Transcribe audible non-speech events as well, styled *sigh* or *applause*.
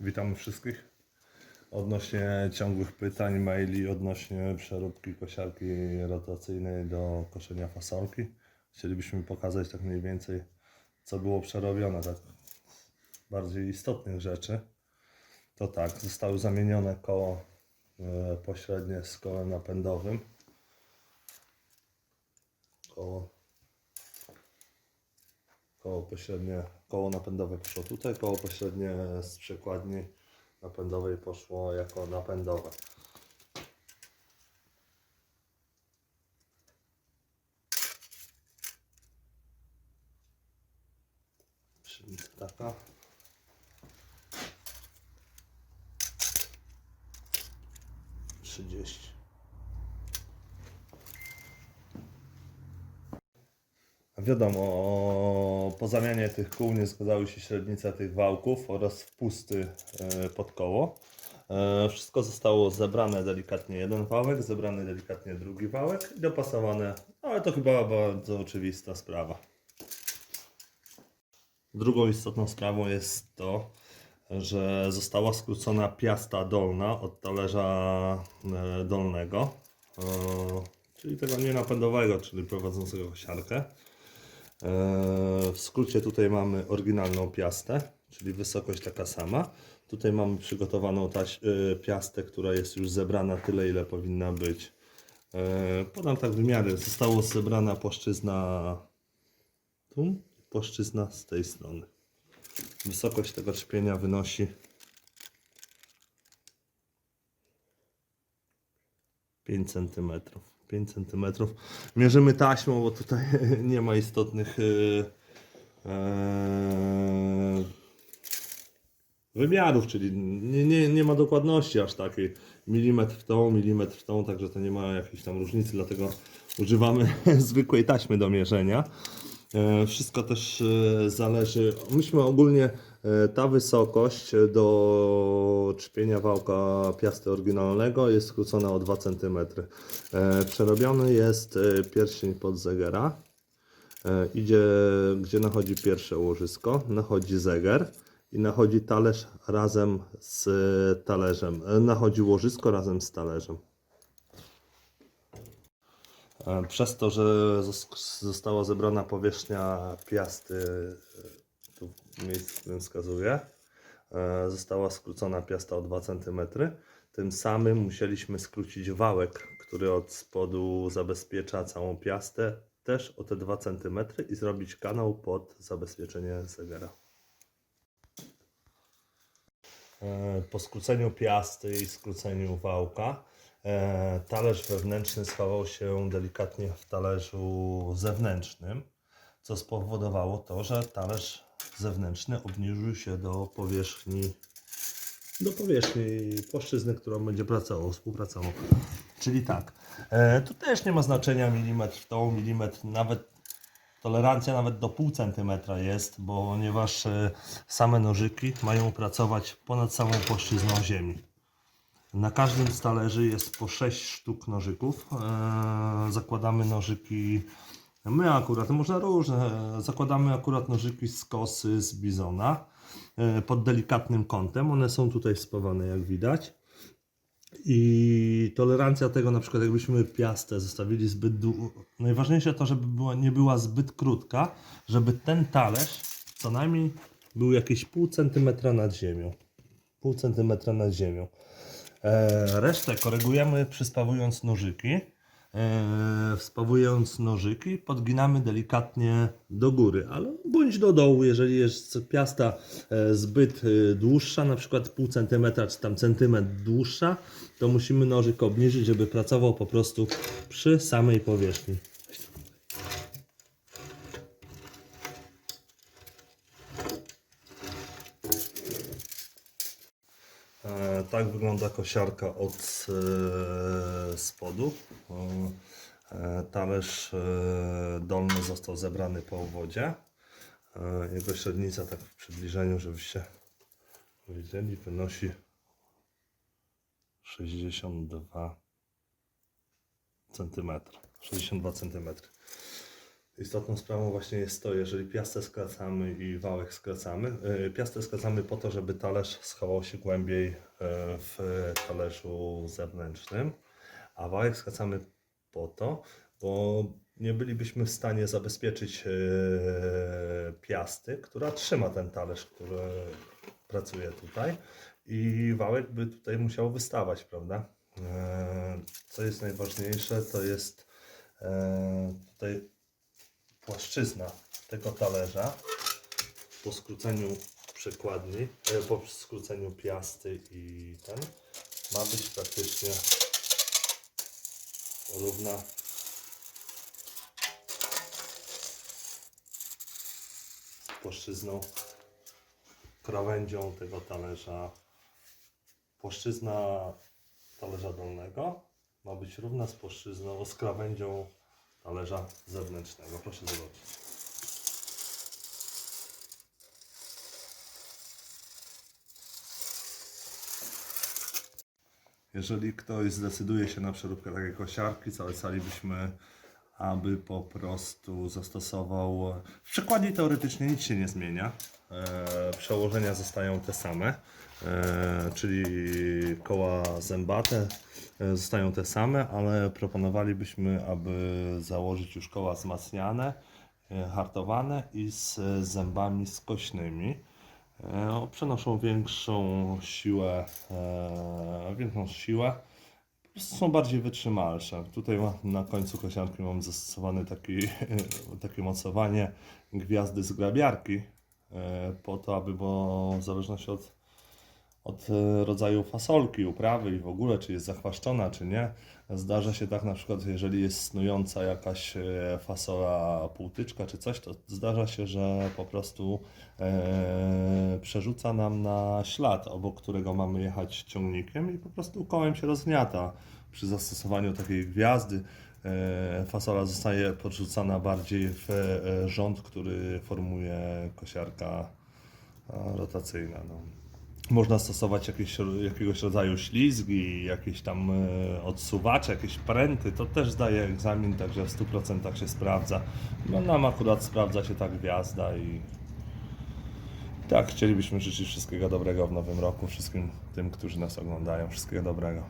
Witamy wszystkich. Odnośnie ciągłych pytań, maili odnośnie przeróbki kosiarki rotacyjnej do koszenia fasolki. Chcielibyśmy pokazać tak mniej więcej, co było przerobione, tak bardziej istotnych rzeczy. To tak, zostały zamienione koło e, pośrednie z kołem napędowym. Koło koło pośrednie, koło napędowe poszło tutaj, koło pośrednie z przekładni napędowej poszło jako napędowe. Taka. Trzydzieści. Wiadomo, po zamianie tych kół nie zgadzały się średnice tych wałków oraz wpusty e, pod koło. E, Wszystko zostało zebrane delikatnie jeden wałek, zebrany delikatnie drugi wałek i dopasowane, ale to chyba bardzo oczywista sprawa. Drugą istotną sprawą jest to, że została skrócona piasta dolna od talerza e, dolnego, czyli tego nienapędowego, czyli prowadzącego kosiarkę. E, W skrócie tutaj mamy oryginalną piastę, czyli wysokość taka sama. Tutaj mamy przygotowaną taś, e, piastę, która jest już zebrana tyle, ile powinna być. E, Podam tak wymiary. Została zebrana płaszczyzna tu, płaszczyzna z tej strony. Wysokość tego czpienia wynosi 5 cm. 5 cm. Mierzymy taśmą, bo tutaj *laughs* nie ma istotnych yy, yy, wymiarów, czyli nie, nie, nie ma dokładności aż takiej. Milimetr w tą, milimetr w tą, także to nie ma jakiejś tam różnicy, dlatego używamy *laughs* zwykłej taśmy do mierzenia. E, Wszystko też e, zależy. Myśmy ogólnie e, ta wysokość do czpienia wałka piasty oryginalnego jest skrócona o 2 cm. E, Przerobiony jest e, pierścień pod zegera. E, Idzie, gdzie nachodzi pierwsze łożysko, nachodzi zegar i nachodzi talerz razem z talerzem. E, Nachodzi łożysko razem z talerzem. E, Przez to, że zos- została zebrana powierzchnia piasty, tu miejsce w którym wskazuję, e, została skrócona piasta o 2 cm. Tym samym musieliśmy skrócić wałek, który od spodu zabezpiecza całą piastę, też o te 2 cm i zrobić kanał pod zabezpieczenie zegara. E, Po skróceniu piasty i skróceniu wałka e, talerz wewnętrzny schował się delikatnie w talerzu zewnętrznym, co spowodowało to, że talerz zewnętrzny obniżył się do powierzchni do powierzchni płaszczyzny, którą będzie pracował, współpracował. Czyli tak, e, tu też nie ma znaczenia milimetr w tą, milimetr, nawet tolerancja nawet do pół centymetra jest, bo ponieważ e, same nożyki mają pracować ponad samą płaszczyzną ziemi. Na każdym z talerzy jest po 6 sztuk nożyków. E, zakładamy nożyki, my akurat, można różne, zakładamy akurat nożyki z kosy z bizona e, pod delikatnym kątem. One są tutaj spawane jak widać. I tolerancja tego, na przykład jakbyśmy piastę zostawili zbyt dłu... Najważniejsze to, żeby była, nie była zbyt krótka, żeby ten talerz co najmniej był jakieś pół centymetra nad ziemią. Pół centymetra nad ziemią. E, resztę korygujemy przyspawując nożyki. E, wspawując nożyki, podginamy delikatnie do góry, ale bądź do dołu, jeżeli jest piasta e, zbyt e, dłuższa, na przykład pół centymetra czy tam centymetr dłuższa, to musimy nożyk obniżyć, żeby pracował po prostu przy samej powierzchni. Tak wygląda kosiarka od e, spodu. E, Talerz e, dolny został zebrany po wodzie. E, Jego średnica, tak w przybliżeniu, żebyście wiedzieli, wynosi 62 cm. 62 cm. Istotną sprawą właśnie jest to, jeżeli piastę skracamy i wałek skracamy. Yy, Piastę skracamy po to, żeby talerz schował się głębiej yy, w talerzu zewnętrznym, a wałek skracamy po to, bo nie bylibyśmy w stanie zabezpieczyć yy, piasty, która trzyma ten talerz, który pracuje tutaj i wałek by tutaj musiał wystawać, prawda? Co jest najważniejsze, to jest tutaj płaszczyzna tego talerza po skróceniu przekładni, e, po skróceniu piasty i ten ma być praktycznie równa płaszczyzną krawędzią tego talerza. Płaszczyzna talerza dolnego ma być równa z płaszczyzną, z krawędzią talerza zewnętrznego. Proszę zobaczyć. Jeżeli ktoś zdecyduje się na przeróbkę takiej kosiarki, zalecalibyśmy, aby po prostu zastosował. W przykładzie teoretycznie nic się nie zmienia. E, przełożenia zostają te same, e, czyli koła zębate e, zostają te same, ale proponowalibyśmy, aby założyć już koła wzmacniane, hartowane i z zębami skośnymi. Przenoszą większą siłę, większą siłę. Są bardziej wytrzymalsze. Tutaj na końcu kosiarki mam zastosowane taki, *laughs* takie mocowanie gwiazdy z grabiarki, e, po to, aby, bo w zależności od, od e, rodzaju fasolki, uprawy i w ogóle, czy jest zachwaszczona, czy nie. Zdarza się tak na przykład, jeżeli jest snująca jakaś e, fasola półtyczka czy coś, to zdarza się, że po prostu e, przerzuca nam na ślad, obok którego mamy jechać ciągnikiem i po prostu kołem się rozgniata. Przy zastosowaniu takiej gwiazdy e, fasola zostaje podrzucana bardziej w e, rząd, który formuje kosiarka rotacyjna. No. Można stosować jakieś, jakiegoś rodzaju ślizgi, jakieś tam e, odsuwacze, jakieś pręty. To też zdaje egzamin, także w 100% się sprawdza. No, nam akurat sprawdza się ta gwiazda i tak, chcielibyśmy życzyć wszystkiego dobrego w nowym roku wszystkim tym, którzy nas oglądają. Wszystkiego dobrego.